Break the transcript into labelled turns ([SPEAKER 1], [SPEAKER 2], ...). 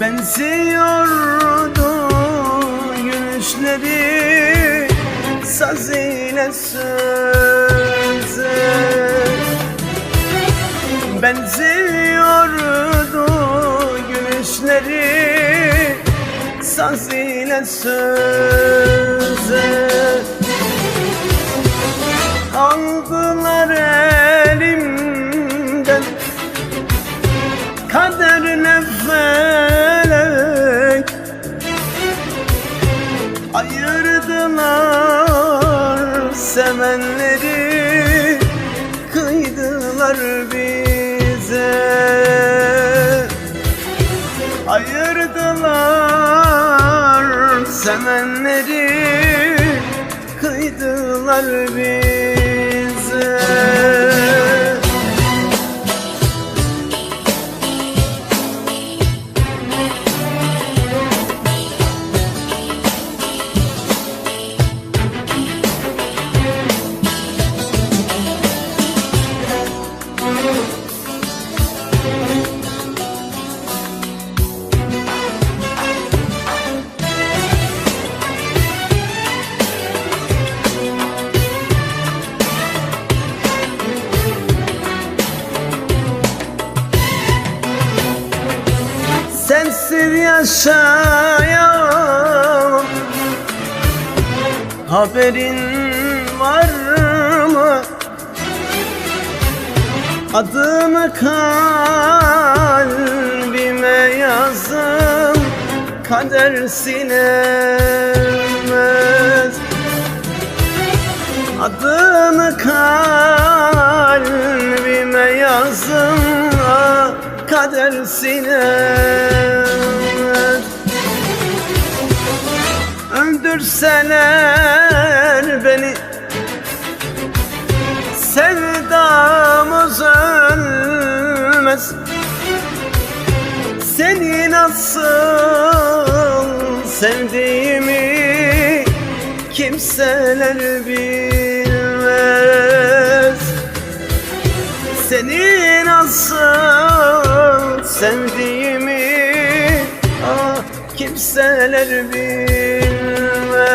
[SPEAKER 1] Benziyordu gülüşleri Saz ile söze Benziyordu gülüşleri Saz ile söze Ayırdılar sevenleri Kıydılar bize. Ayırdılar sevenleri Kıydılar bize Yaşayamam Haberin var mı? Adını kalbime yazdım Kader silemez Adını kalbime yazdım ah, Kader silemez Öldürseler beni. Sevdamız ölmez Seni nasıl sevdiğimi kimseler bilmez. Seni nasıl sevdiğimi ah kimseler bilmez